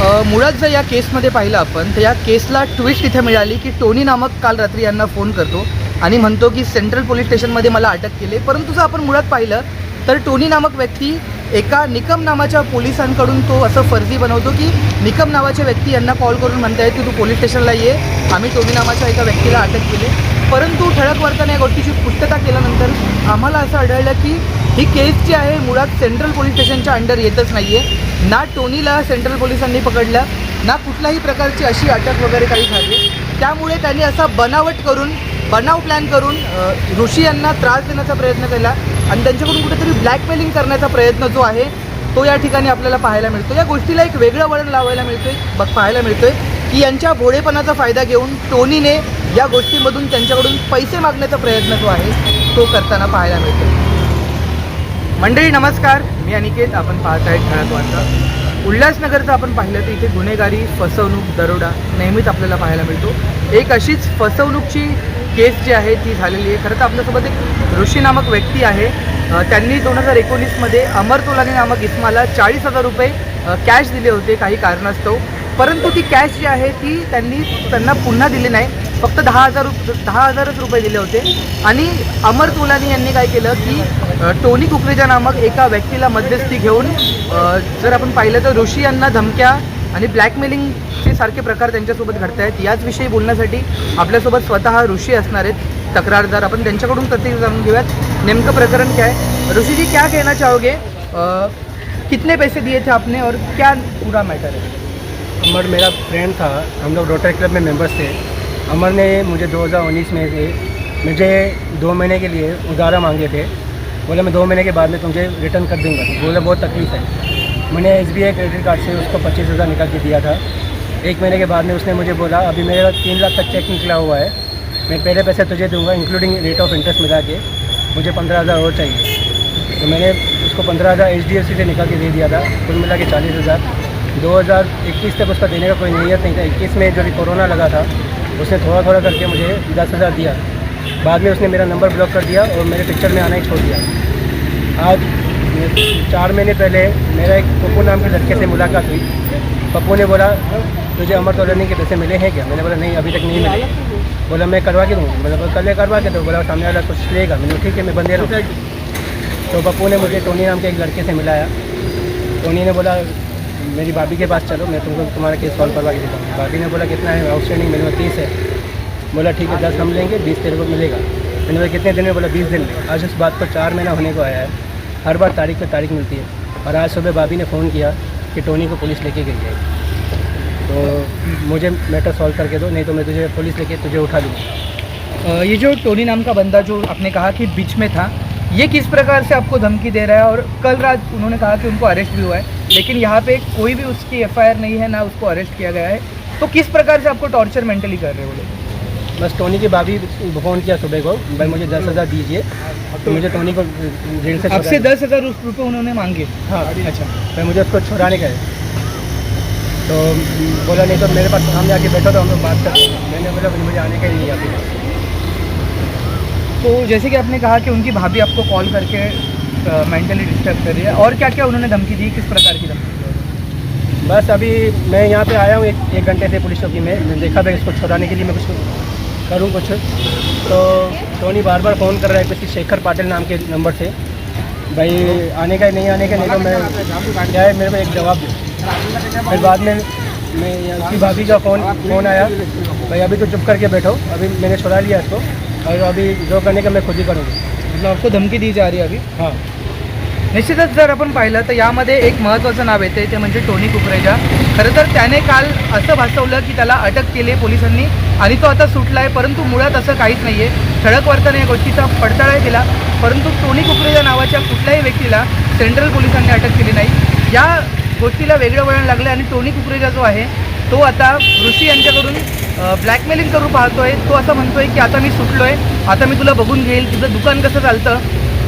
मुळात जर या केसमध्ये पाहिलं आपण तर या केसला ट्विस्ट इथे मिळाली की टोनी नामक काल रात्री यांना फोन करतो आणि म्हणतो की सेंट्रल पोलीस स्टेशनमध्ये मला अटक केले. परंतु जर आपण मुळात पाहिलं तर टोनी नामक व्यक्ती एका निकम नावाच्या पोलिसांकडून तो असं फर्जी बनवतो की निकम नावाचे व्यक्ती यांना कॉल करून म्हणतायत की तू पोलीस स्टेशनला ये आम्ही टोनी नावाच्या एका व्यक्तीला अटक केली. परंतु ठळक वार्ताने या गोष्टीची पुष्टता केल्यानंतर आम्हाला असं आढळलं की ही केस जी आहे मुळात सेंट्रल पोलीस स्टेशनच्या अंडर येतच नाही आहे ना टोनीला सेंट्रल पोलिसांनी पकडलं ना कुठल्याही प्रकारची अशी अटक वगैरे काही झाली. त्यामुळे त्यांनी असा बनावट करून बनाव प्लॅन करून ऋषी यांना त्रास देण्याचा प्रयत्न केला. आणि त्यांच्याकडून कुठेतरी ब्लॅकमेलिंग करण्याचा प्रयत्न जो आहे तो या ठिकाणी आपल्याला पाहायला मिळतो. या गोष्टीला एक वेगळं वळण लावायला मिळतोय बघ पाहायला मिळतोय की यांच्या भोळेपणाचा फायदा घेऊन टोनीने या गोष्टीमधून त्यांच्याकडून पैसे मागण्याचा प्रयत्न जो आहे तो करताना पाहायला मिळतो मंडळी नमस्कार. मी अनिकेत. आपण पाहत आहेत ठळक वार्ता. उल्हासनगरचं आपण पाहिलं तर इथे गुन्हेगारी फसवणूक दरोडा नेहमीच आपल्याला पाहायला मिळतो. एक अशीच फसवणूकची केस जी आहे ती झालेली आहे. खरं तर आपल्यासोबत एक ऋषी नामक व्यक्ती आहे. त्यांनी दोन हजार एकोणीसमध्ये अमर तोलानी नामक इस्माला चाळीस हजार रुपये कॅश दिले होते काही कारणास्तव. परंतु ती कॅश जी आहे ती त्यांनी त्यांना पुन्हा दिली नाही. फक्त दहा हजार रुप दहा हजारच रुपये दिले होते. आणि अमर तोलानी यांनी काय केलं की टोनी कुकरेजा नामक एका व्यक्तीला मध्यस्थी घेऊन जर आपण पाहिलं तर ऋषी यांना धमक्या आणि ब्लॅकमेलिंगचे सारखे प्रकार त्यांच्यासोबत घडत आहेत. याचविषयी बोलण्यासाठी आपल्यासोबत स्वतः ऋषी असणार आहेत. तक्रारदार आपण त्यांच्याकडून प्रतिक्रिया जाणून घेऊयात. नेमकं प्रकरण क्या है जी क्या कहना चाहोगे? कितने पैसे दिए थे आपने और क्या पूरा मैटर है? अमर मेरा फ्रेंड था। हम लोग रोटरी क्लब में मेंबर्स थे। अमर ने मुझे 2019 में से मुझे दो महीने के लिए उधारा मांगे थे। बोला, मैं दो महीने के बाद में तुझे रिटर्न कर दूँगा। बोले, बहुत तकलीफ़ है। मैंने S B I credit card से उसको पच्चीस हज़ार निकाल के दिया था। एक महीने के बाद में उसने मुझे बोला, अभी मेरा तीन लाख का चेक निकला हुआ है। मैं पहले पैसे तुझे दूँगा इंक्लूडिंग रेट ऑफ़ इंटरेस्ट मिला के। मुझे पंद्रह हज़ार और चाहिए। तो मैंने उसको पंद्रह हज़ार एच डी एफ़ सी से निकाल के दे दिया था। कुल मिला के चालीस हज़ार। दो हज़ार इक्कीस तक उसका देने का कोई नीयत नहीं था। इक्कीस में जो भी कोरोना लगा था, उसने थोड़ा थोड़ा करके मुझे दस हज़ार दिया। बाद में उसने मेरा नंबर ब्लॉक कर दिया और मेरे पिक्चर में आना ही छोड़ दिया। आज, चार महीने पहले मेरा एक पप्पू नाम के लड़के से मुलाकात हुई। पप्पू ने बोला, तुझे अमर तोलनी के पैसे मिले हैं क्या? मैंने बोला, नहीं, अभी तक नहीं मिले। बोला, मैं करवा के दूँगा। बोला, कल करवा के दो बोला, सामने वाला कुछ लेगा। मैंने ठीक है, मैं बंदे रहूँ तो पप्पू ने मुझे टोनी नाम के एक लड़के से मिलाया। टोनी ने बोला, मेरी भाभी के पास चलो, मैं तुमको, तुम्हारा केस सॉल्व करवा के देता हूँ। भाभी ने बोला, कितना है? आउटस्टैंडिंग मेरे में तीस है। बोला, ठीक है, दस हम लेंगे, बीस तेरे को मिलेगा। मैंने बोला, कितने दिन में? बोला, बीस दिन में। आज उस बात को चार महीना होने को आया है। हर बार तारीख पर तारीख मिलती है। और आज सुबह भाभी ने फ़ोन किया कि टोनी को पुलिस लेके गई है। तो मुझे मैटर सॉल्व करके दो, नहीं तो मैं तुझे पुलिस लेके तुझे उठा लूँगा ये जो टोनी नाम का बंदा जो आपने कहा कि बीच में था, ये किस प्रकार से आपको धमकी दे रहा है? और कल रात उन्होंने कहा कि उनको अरेस्ट भी हुआ है, लेकिन यहाँ पे कोई भी उसकी एफआईआर नहीं है, ना उसको अरेस्ट किया गया है। तो किस प्रकार से आपको टॉर्चर मेंटली कर रहे हो लोग? बस टोनी की भाभी फ़ोन किया सुबह को। भाई मुझे दस हज़ार दीजिए। तो मुझे टोनी को जेल से आपसे दस हज़ार रुपये उन्होंने मांगे? हाँ। अच्छा। भाई मुझे उसको छुड़ाने का है। तो बोला नहीं तो मेरे पास सामने आके बैठा तो हम लोग बात कर मैंने बोला मुझे आने का ही नहीं आपके तो जैसे कि आपने कहा कि उनकी भाभी आपको कॉल करके मेंटली डिस्टर्ब कर रही है। और क्या क्या उन्होंने धमकी दी? किस प्रकार की धमकी? बस अभी मैं यहाँ पे आया हूँ एक एक घंटे से पुलिस चौकी में। देखा भाई इसको छुड़ाने के लिए मैं कुछ करूँ कुछ। तो टोनी बार बार फ़ोन कर रहा है किसी शेखर पाटिल नाम के नंबर से। भाई आने का नहीं आने का नहीं तो मैं क्या है मेरे को एक जवाब दो। फिर बाद में मैं उसकी भाभी का फ़ोन फ़ोन आया। भाई अभी तो चुप करके बैठो। अभी मैंने छुड़ा लिया इसको। और अभी जो करने का मैं खुद ही करूँगी। मतलब आपको धमकी दी जा रही है अभी? हां। निश्चितच जर आपण पाहिलं तर यामध्ये एक महत्त्वाचं नाव येते ते म्हणजे टोनी कुकरेजा. खरं तर त्याने काल असं भासवलं की त्याला अटक केली आहे पोलिसांनी. आणि तो आता सुटला आहे परंतु मुळात असं काहीच नाही आहे ठळक वार्ताने या गोष्टीचा पडताळा केला परंतु टोनी कुकरेजा नावाच्या कुठल्याही व्यक्तीला सेंट्रल पोलिसांनी अटक केली नाही. या गोष्टीला वेगळं वळण लागलं आणि टोनी कुकरेजा जो आहे तो आता ऋषी यांच्याकडून ब्लॅकमेलिंग करू पाहतोय. तो असं म्हणतोय की आता मी सुटलो आहे आता मी तुला बघून घेईल. तुझं दुकान कसं चालतं?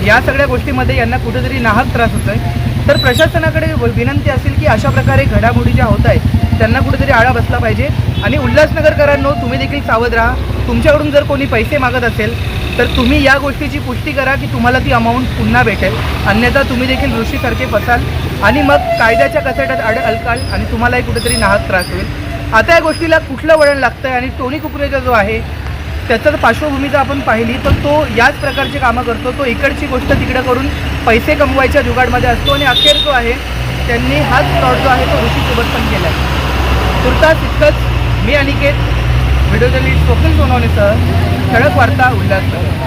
या सगळ्या गोष्टीमध्ये यांना कुठेतरी नाहक त्रास होतो आहे तर प्रशासनाकडे विनंती असेल की अशा प्रकारे घडामोडी ज्या होत आहेत त्यांना कुठेतरी आळा बसला पाहिजे. आणि उल्हासनगरकरांनो तुम्ही देखील सावध राहा. तुमच्याकडून जर कोणी पैसे मागत असेल तर तुम्ही या गोष्टीची पुष्टी करा की तुम्हाला ती अमाऊंट पुन्हा भेटेल. अन्यथा तुम्ही देखील ऋषीसारखे फसाल आणि मग कायद्याच्या कचाट्यात अड अलकाल आणि तुम्हालाही कुठेतरी नाहक त्रास होईल. आता या गोष्टीला कुठलं वळण लागतं आहे आणि टोनी कुकरेचा जो आहे त्याचं पार्श्वभूमीचा पार्श्वभूमी जर आपण पाहिली तर तो याच प्रकारची कामं करतो. तो इकडची गोष्ट तिकडं करून पैसे कमवायच्या जुगाडमध्ये असतो आणि अखेर जो आहे त्यांनी हाच फ्रॉड जो आहे तो ऋषीसोबत पण केला आहे तुर्तास इतकंच मी Aniket video journalist Sonawane sir ठळक वार्ता उल्हासनगर.